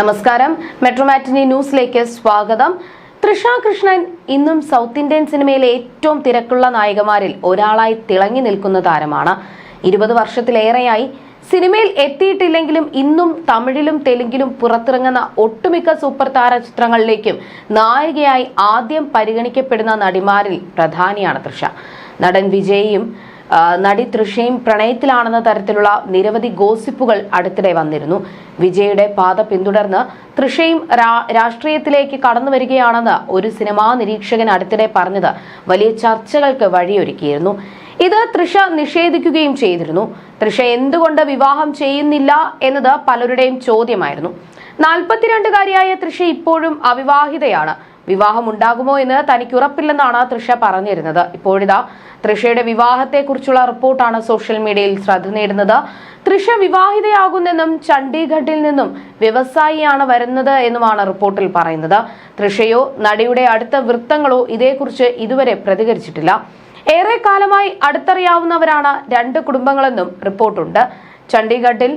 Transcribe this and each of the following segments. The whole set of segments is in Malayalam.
നമസ്കാരം. മെട്രോമാറ്റിനി ന്യൂസിലേക്ക് സ്വാഗതം. തൃഷ കൃഷ്ണൻ ഇന്നും സൗത്ത് ഇന്ത്യൻ സിനിമയിലെ ഏറ്റവും തിരക്കുള്ള നായികമാരിൽ ഒരാളായി തിളങ്ങി നിൽക്കുന്ന താരമാണ്. ഇരുപത് വർഷത്തിലേറെയായി സിനിമയിൽ എത്തിയിട്ടില്ലെങ്കിലും ഇന്നും തമിഴിലും തെലുങ്കിലും പുറത്തിറങ്ങുന്ന ഒട്ടുമിക്ക സൂപ്പർ താര ചിത്രങ്ങളിലേക്കും നായികയായി ആദ്യം പരിഗണിക്കപ്പെടുന്ന നടിമാരിൽ പ്രധാനിയാണ് തൃഷ. നടൻ വിജയും നടി തൃഷയും പ്രണയത്തിലാണെന്ന തരത്തിലുള്ള നിരവധി ഗോസിപ്പുകൾ അടുത്തിടെ വന്നിരുന്നു. വിജയുടെ പാത പിന്തുടർന്ന് തൃഷയും രാഷ്ട്രീയത്തിലേക്ക് കടന്നു വരികയാണെന്ന് ഒരു സിനിമാ നിരീക്ഷകൻ അടുത്തിടെ പറഞ്ഞത് വലിയ ചർച്ചകൾക്ക് വഴിയൊരുക്കിയിരുന്നു. ഇത് തൃഷ നിഷേധിക്കുകയും ചെയ്തിരുന്നു. തൃഷ എന്തുകൊണ്ട് വിവാഹം ചെയ്യുന്നില്ല എന്നത് പലരുടെയും ചോദ്യമായിരുന്നു. നാൽപ്പത്തിരണ്ടുകാരിയായ തൃഷ ഇപ്പോഴും അവിവാഹിതയാണ്. വിവാഹം ഉണ്ടാകുമോ എന്ന് തനിക്ക് ഉറപ്പില്ലെന്നാണ് തൃഷ പറഞ്ഞിരുന്നത്. ഇപ്പോഴിതാ തൃഷയുടെ വിവാഹത്തെക്കുറിച്ചുള്ള റിപ്പോർട്ടാണ് സോഷ്യൽ മീഡിയയിൽ ശ്രദ്ധ നേടുന്നത്. തൃഷ വിവാഹിതയാകുന്നെന്നും ചണ്ഡീഗഡിൽ നിന്നും വ്യവസായിയാണ് വരുന്നത് എന്നുമാണ് റിപ്പോർട്ടിൽ പറയുന്നത്. തൃഷയോ നടിയുടെ അടുത്ത വൃത്തങ്ങളോ ഇതേക്കുറിച്ച് ഇതുവരെ പ്രതികരിച്ചിട്ടില്ല. ഏറെ കാലമായി അടുത്തറിയാവുന്നവരാണ് രണ്ട് കുടുംബങ്ങളെന്നും റിപ്പോർട്ടുണ്ട്. ചണ്ഡീഗഡിൽ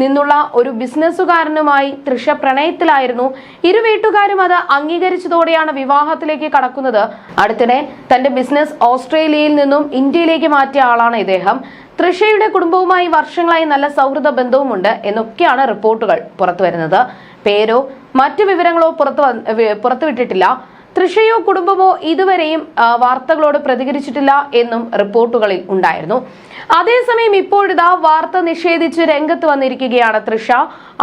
നിന്നുള്ള ഒരു ബിസിനസ്സുകാരനുമായി തൃഷ പ്രണയത്തിലായിരുന്നു. ഇരു വീട്ടുകാരും അത് അംഗീകരിച്ചതോടെയാണ് വിവാഹത്തിലേക്ക് കടക്കുന്നത്. അടുത്തിടെ തന്റെ ബിസിനസ് ഓസ്ട്രേലിയയിൽ നിന്നും ഇന്ത്യയിലേക്ക് മാറ്റിയ ആളാണ് ഇദ്ദേഹം. തൃഷയുടെ കുടുംബവുമായി വർഷങ്ങളായി നല്ല സൗഹൃദ ബന്ധവുമുണ്ട് എന്നൊക്കെയാണ് റിപ്പോർട്ടുകൾ പുറത്തുവരുന്നത്. പേരോ മറ്റു വിവരങ്ങളോ പുറത്തു പുറത്തുവിട്ടിട്ടില്ല. തൃഷയോ കുടുംബമോ ഇതുവരെയും വാർത്തകളോട് പ്രതികരിച്ചിട്ടില്ല എന്നും റിപ്പോർട്ടുകളിൽ ഉണ്ടായിരുന്നു. അതേസമയം ഇപ്പോഴിതാ വാർത്ത നിഷേധിച്ച് രംഗത്ത് വന്നിരിക്കുകയാണ് തൃഷ.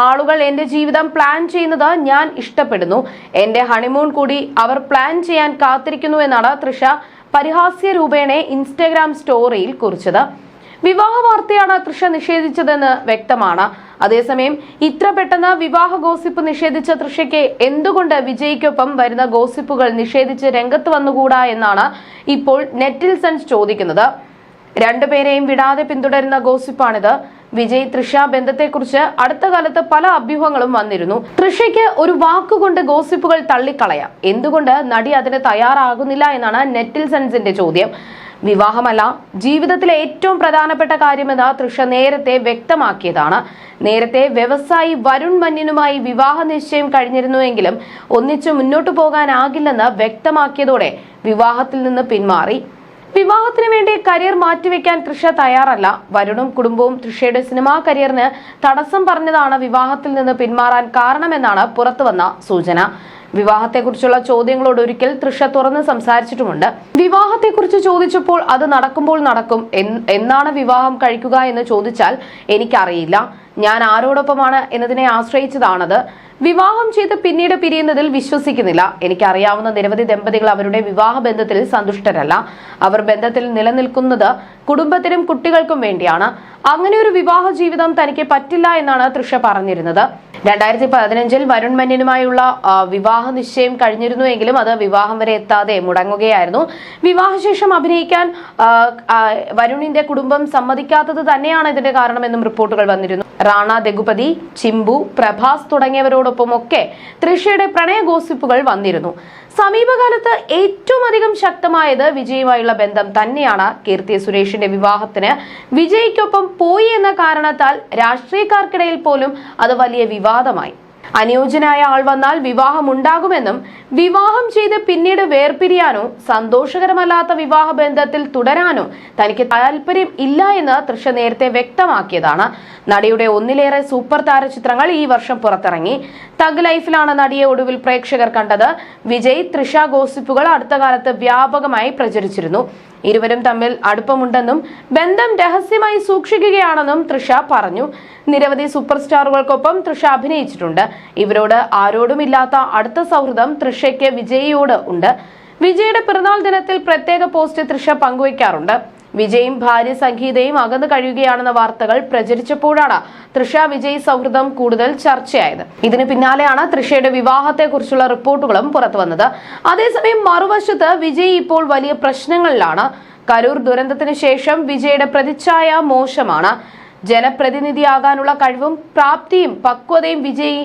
ആളുകൾ എന്റെ ജീവിതം പ്ലാൻ ചെയ്യുന്നത് ഞാൻ ഇഷ്ടപ്പെടുന്നു. എന്റെ ഹണിമൂൺ കൂടി അവർ പ്ലാൻ ചെയ്യാൻ കാത്തിരിക്കുന്നു എന്നാണ് തൃഷ പരിഹാസ്യ രൂപേണെ ഇൻസ്റ്റഗ്രാം സ്റ്റോറിയിൽ കുറിച്ചത്. വിവാഹ വാർത്തയാണ് തൃഷ നിഷേധിച്ചതെന്ന് വ്യക്തമാണ്. അതേസമയം ഇത്ര പെട്ടെന്ന് വിവാഹ ഗോസിപ്പ് നിഷേധിച്ച തൃഷയ്ക്ക് എന്തുകൊണ്ട് വിജയ്ക്കൊപ്പം വരുന്ന ഗോസിപ്പുകൾ നിഷേധിച്ച് രംഗത്ത് വന്നുകൂടാ എന്നാണ് ഇപ്പോൾ നെറ്റിൽസൺസ് ചോദിക്കുന്നത്. രണ്ടുപേരെയും വിടാതെ പിന്തുടരുന്ന ഗോസിപ്പാണിത്. വിജയ് തൃഷ ബന്ധത്തെക്കുറിച്ച് അടുത്ത കാലത്ത് പല അഭ്യൂഹങ്ങളും വന്നിരുന്നു. തൃഷയ്ക്ക് ഒരു വാക്കുകൊണ്ട് ഗോസിപ്പുകൾ തള്ളിക്കളയാം. എന്തുകൊണ്ട് നടി അതിന് തയ്യാറാകുന്നില്ല എന്നാണ് നെറ്റിൽസൺസിന്റെ ചോദ്യം. വിവാഹമല്ല ജീവിതത്തിലെ ഏറ്റവും പ്രധാനപ്പെട്ട കാര്യമെന്ന് തൃഷ നേരത്തെ വ്യക്തമാക്കിയതാണ്. നേരത്തെ വ്യവസായി വരുൺ മന്യനുമായി വിവാഹ നിശ്ചയം കഴിഞ്ഞിരുന്നുവെങ്കിലും ഒന്നിച്ചു മുന്നോട്ടു പോകാനാകില്ലെന്ന് വ്യക്തമാക്കിയതോടെ വിവാഹത്തിൽ നിന്ന് പിന്മാറി. വിവാഹത്തിന് വേണ്ടി കരിയർ മാറ്റിവെക്കാൻ തൃഷ തയ്യാറല്ല. വരുണും കുടുംബവും തൃഷയുടെ സിനിമാ കരിയറിന് തടസ്സം പറഞ്ഞതാണ് വിവാഹത്തിൽ നിന്ന് പിന്മാറാൻ കാരണമെന്നാണ് പുറത്തുവന്ന സൂചന. വിവാഹത്തെക്കുറിച്ചുള്ള ചോദ്യങ്ങളോട് ഒരിക്കൽ തൃഷ തുറന്ന് സംസാരിച്ചിട്ടുമുണ്ട്. വിവാഹത്തെക്കുറിച്ച് ചോദിച്ചപ്പോൾ അത് നടക്കുമ്പോൾ നടക്കും എന്നാണ് വിവാഹം കഴിക്കുക എന്ന് ചോദിച്ചാൽ എനിക്കറിയില്ല. ഞാൻ ആരോടൊപ്പമാണ് എന്നതിനെ ആശ്രയിച്ചതാണത്. വിവാഹം ചെയ്ത് പിന്നീട് പിരിയുന്നതിൽ വിശ്വസിക്കുന്നില്ല. എനിക്കറിയാവുന്ന നിരവധി ദമ്പതികൾ അവരുടെ വിവാഹ ബന്ധത്തിൽ സന്തുഷ്ടരല്ല. അവർ ബന്ധത്തിൽ നിലനിൽക്കുന്നത് കുടുംബത്തിനും കുട്ടികൾക്കും വേണ്ടിയാണ്. അങ്ങനെ ഒരു വിവാഹ ജീവിതം തനിക്ക് പറ്റില്ല എന്നാണ് തൃഷ പറഞ്ഞിരുന്നത്. രണ്ടായിരത്തി പതിനഞ്ചിൽ വരുൺ മന്യനുമായുള്ള വിവാഹ നിശ്ചയം കഴിഞ്ഞിരുന്നുവെങ്കിലും അത് വിവാഹം വരെ എത്താതെ മുടങ്ങുകയായിരുന്നു. വിവാഹശേഷം അഭിനയിക്കാൻ വരുണിന്റെ കുടുംബം സമ്മതിക്കാത്തത് തന്നെയാണ് ഇതിന്റെ കാരണമെന്നും റിപ്പോർട്ടുകൾ വന്നിരുന്നു. റാണ ദഗുപതി ചിമ്പു പ്രഭാസ് തുടങ്ങിയവരോടൊപ്പമൊക്കെ തൃഷയുടെ പ്രണയ ഗോസിപ്പുകൾ വന്നിരുന്നു. സമീപകാലത്ത് ഏറ്റവും അധികം ശക്തമായത് വിജയുമായുള്ള ബന്ധം തന്നെയാണ് കീർത്തി സുരേഷിന്റെ വിവാഹത്തിന്. വിജയ്ക്കൊപ്പം പോയി എന്ന കാരണത്താൽ രാഷ്ട്രീയക്കാർക്കിടയിൽ പോലും അത് വലിയ വിവാദമായി. അനുയോജ്യനായ ആൾ വന്നാൽ വിവാഹം ഉണ്ടാകുമെന്നും വിവാഹം ചെയ്ത് പിന്നീട് വേർപിരിയാനോ സന്തോഷകരമല്ലാത്ത വിവാഹ ബന്ധത്തിൽ തുടരാനോ തനിക്ക് താല്പര്യം ഇല്ല എന്ന് തൃഷ നേരത്തെ വ്യക്തമാക്കിയതാണ്. നടിയുടെ ഒന്നിലേറെ സൂപ്പർ താര ചിത്രങ്ങൾ ഈ വർഷം പുറത്തിറങ്ങി. തഗ് ലൈഫിലാണ് നടിയെ ഒടുവിൽ പ്രേക്ഷകർ കണ്ടത്. വിജയ് തൃഷ ഗോസിപ്പുകൾ അടുത്ത കാലത്ത് വ്യാപകമായി പ്രചരിച്ചിരുന്നു. ഇരുവരും തമ്മിൽ അടുപ്പമുണ്ടെന്നും ബന്ധം രഹസ്യമായി സൂക്ഷിക്കുകയാണെന്നും തൃഷ പറഞ്ഞു. നിരവധി സൂപ്പർ സ്റ്റാറുകൾക്കൊപ്പം തൃഷ അഭിനയിച്ചിട്ടുണ്ട്. ഇവരോട് ആരോടുമില്ലാത്ത അടുത്ത സൗഹൃദം തൃഷയ്ക്ക് വിജയിയോട് ഉണ്ട്. വിജയുടെ പിറന്നാൾ ദിനത്തിൽ പ്രത്യേക പോസ്റ്റ് തൃഷ പങ്കുവയ്ക്കാറുണ്ട്. വിജയും ഭാര്യ സംഗീതയും അകന്നു കഴിയുകയാണെന്ന വാർത്തകൾ പ്രചരിച്ചപ്പോഴാണ് തൃഷ വിജയ് സൗഹൃദം കൂടുതൽ ചർച്ചയായത്. ഇതിന് പിന്നാലെയാണ് തൃഷയുടെ വിവാഹത്തെക്കുറിച്ചുള്ള റിപ്പോർട്ടുകളും പുറത്തുവന്നത്. അതേസമയം മറുവശത്ത് വിജയ് ഇപ്പോൾ വലിയ പ്രശ്നങ്ങളിലാണ്. കരൂർ ദുരന്തത്തിന് ശേഷം വിജയുടെ പ്രതിച്ഛായ മോശമാണ്. ജനപ്രതിനിധിയാകാനുള്ള കഴിവും പ്രാപ്തിയും പക്വതയും വിജയി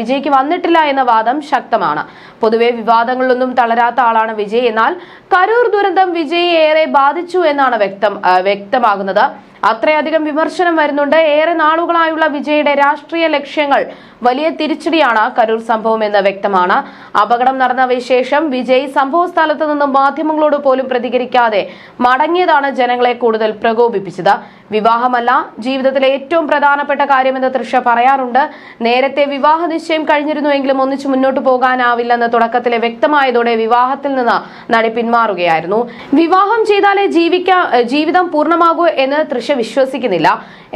വിജയ്ക്ക് വന്നിട്ടില്ല എന്ന വാദം ശക്തമാണ്. പൊതുവെ വിവാദങ്ങളിലൊന്നും തളരാത്ത ആളാണ് വിജയ്. എന്നാൽ കരൂർ ദുരന്തം വിജയ് ഏറെ ബാധിച്ചു എന്നാണ് വ്യക്തം വ്യക്തമാകുന്നത്. അത്രയധികം വിമർശനം വരുന്നുണ്ട്. ഏറെ നാളുകളായുള്ള വിജയുടെ രാഷ്ട്രീയ ലക്ഷ്യങ്ങൾ വലിയ തിരിച്ചടിയാണ് കരൂർ സംഭവം എന്ന് വ്യക്തമാണ്. അപകടം നടന്ന വിശേഷം വിജയ് സംഭവ സ്ഥലത്ത് നിന്നും മാധ്യമങ്ങളോട് പോലും പ്രതികരിക്കാതെ മടങ്ങിയതാണ് ജനങ്ങളെ കൂടുതൽ പ്രകോപിപ്പിച്ചത്. വിവാഹമല്ല ജീവിതത്തിലെ ഏറ്റവും പ്രധാനപ്പെട്ട കാര്യമെന്ന് തൃഷ പറയാറുണ്ട്. നേരത്തെ വിവാഹ നിശ്ചയം കഴിഞ്ഞിരുന്നുവെങ്കിലും ഒന്നിച്ചു മുന്നോട്ട് പോകാനാവില്ലെന്ന് തുടക്കത്തിലെ വ്യക്തമായതോടെ വിവാഹത്തിൽ നിന്ന് നടി പിന്മാറുകയായിരുന്നു. വിവാഹം ചെയ്താലേ ജീവിക്കാ ജീവിതം പൂർണമാകൂ എന്ന് തൃഷ വിശ്വസിക്കുന്നില്ല.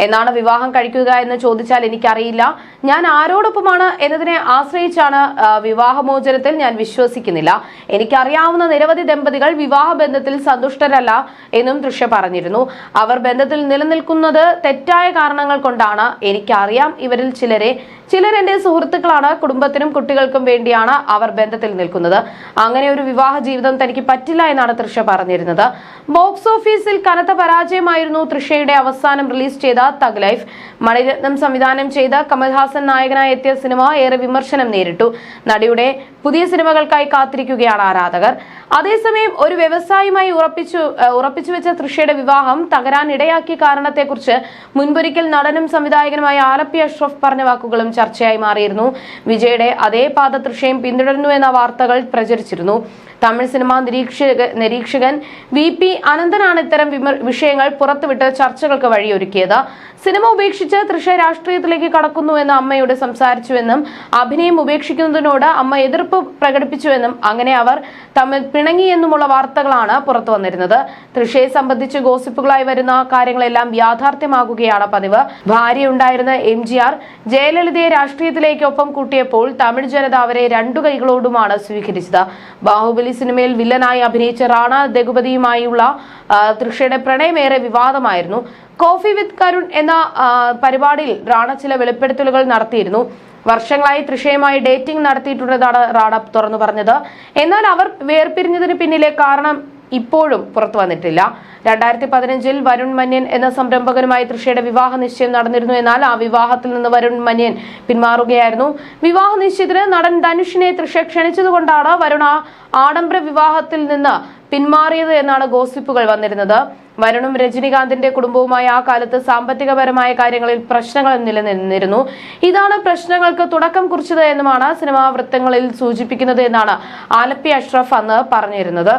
എന്നാണ് വിവാഹം കഴിക്കുക എന്ന് ചോദിച്ചാൽ എനിക്കറിയില്ല. ഞാൻ ആരോടൊപ്പമാണ് എന്നതിനെ ആശ്രയിച്ചാണ് വിവാഹമോചനത്തിൽ ഞാൻ വിശ്വസിക്കുന്നില്ല. എനിക്കറിയാവുന്ന നിരവധി ദമ്പതികൾ വിവാഹ ബന്ധത്തിൽ സന്തുഷ്ടരല്ല എന്നും തൃഷ പറഞ്ഞിരുന്നു. അവർ ബന്ധത്തിൽ നിലനിൽക്കുന്നത് തെറ്റായ കാരണങ്ങൾ കൊണ്ടാണ്. എനിക്കറിയാം ഇവരിൽ ചിലരെ ചിലർ സുഹൃത്തുക്കളാണ് കുടുംബത്തിനും കുട്ടികൾക്കും വേണ്ടിയാണ് അവർ ബന്ധത്തിൽ നിൽക്കുന്നത്. അങ്ങനെ ഒരു വിവാഹ ജീവിതം തനിക്ക് പറ്റില്ല എന്നാണ് തൃഷ പറഞ്ഞിരുന്നത്. ബോക്സ് ഓഫീസിൽ കനത്ത പരാജയമായിരുന്നു തൃഷയുടെ അവസാനം റിലീസ് ചെയ്ത തഗ് ലൈഫ്. മണിരത്നം സംവിധാനം ചെയ്ത കമൽഹാസൻ നായകനായി എത്തിയ സിനിമ ഏറെ വിമർശനം നേരിട്ടു. നടിയുടെ പുതിയ സിനിമകൾക്കായി കാത്തിരിക്കുകയാണ് ആരാധകർ. അതേസമയം ഒരു വ്യവസായിയുമായി ഉറപ്പിച്ചു ഉറപ്പിച്ചു വെച്ച തൃഷയുടെ വിവാഹം തകരാൻ ഇടയാക്കിയ കാരണത്തെക്കുറിച്ച് മുൻപൊരിക്കൽ നടനും സംവിധായകനുമായ ആലപ്പി അഷ്റഫ് പറഞ്ഞ വാക്കുകളും ചർച്ചയായി മാറിയിരുന്നു. വിജയുടെ അതേ പാത തൃഷയും പിന്തുടരുന്നു എന്ന വാർത്തകൾ പ്രചരിച്ചിരുന്നു. തമിഴ് സിനിമാ നിരീക്ഷക നിരീക്ഷകൻ വി പി അനന്തനാണ് ഇത്തരം വിഷയങ്ങൾ പുറത്തുവിട്ട് ചർച്ചകൾക്ക് വഴിയൊരുക്കിയത്. സിനിമ ഉപേക്ഷിച്ച് തൃശ രാഷ്ട്രീയത്തിലേക്ക് കടക്കുന്നുവെന്ന് അമ്മയോട് സംസാരിച്ചുവെന്നും അഭിനയം ഉപേക്ഷിക്കുന്നതിനോട് അമ്മ എതിർപ്പ് പ്രകടിപ്പിച്ചുവെന്നും അങ്ങനെ അവർ തമ്മിൽ പിണങ്ങിയെന്നുമുള്ള വാർത്തകളാണ് പുറത്തു വന്നിരുന്നത്. തൃശയെ സംബന്ധിച്ച് ഗോസിപ്പുകളായി വരുന്ന കാര്യങ്ങളെല്ലാം യാഥാർത്ഥ്യമാകുകയാണ് പതിവ്. ഭാര്യയുണ്ടായിരുന്ന എം ജി ആർ ജയലളിതയെ രാഷ്ട്രീയത്തിലേക്ക് ഒപ്പം കൂട്ടിയപ്പോൾ തമിഴ് ജനത അവരെ രണ്ടു കൈകളോടുമാണ് സ്വീകരിച്ചത്. ബാഹുബലി സിനിമയിൽ വില്ലനായി അഭിനയിച്ച റാണ ദഗുപതിയുമായുള്ള തൃഷയുടെ പ്രണയമേറെ വിവാദമായിരുന്നു. കോഫി വിത്ത് കരുൺ എന്ന പരിപാടിയിൽ റാണ ചില വെളിപ്പെടുത്തലുകൾ നടത്തിയിരുന്നു. വർഷങ്ങളായി തൃഷയുമായി ഡേറ്റിംഗ് നടത്തിയിട്ടുള്ളതാണ് റാണ തുറന്നു പറഞ്ഞത്. എന്നാൽ അവർ വേർപിരിഞ്ഞതിന് പിന്നിലെ കാരണം ഇപ്പോഴും പുറത്തു വന്നിട്ടില്ല. രണ്ടായിരത്തി പതിനഞ്ചിൽ വരുൺ മന്യൻ എന്ന സംരംഭകനുമായി തൃഷയുടെ വിവാഹ നിശ്ചയം നടന്നിരുന്നു എന്നാൽ ആ വിവാഹത്തിൽ നിന്ന് വരുൺ മന്യൻ പിന്മാറുകയായിരുന്നു. വിവാഹ നിശ്ചയത്തിന് നടൻ ധനുഷിനെ തൃഷ ക്ഷണിച്ചതുകൊണ്ടാണ് വരുൺ ആ ആഡംബര വിവാഹത്തിൽ നിന്ന് പിന്മാറിയത് എന്നാണ് ഗോസിപ്പുകൾ വന്നിരുന്നത്. വരുണും രജനികാന്തിന്റെ കുടുംബവുമായി ആ കാലത്ത് സാമ്പത്തികപരമായ കാര്യങ്ങളിൽ പ്രശ്നങ്ങൾ നിലനിന്നിരുന്നു. ഇതാണ് പ്രശ്നങ്ങൾക്ക് തുടക്കം കുറിച്ചത് എന്നുമാണ് സിനിമാ വൃത്തങ്ങളിൽ സൂചിപ്പിക്കുന്നത് എന്നാണ് ആലപ്പി അഷ്റഫ് അന്ന് പറഞ്ഞിരുന്നത്.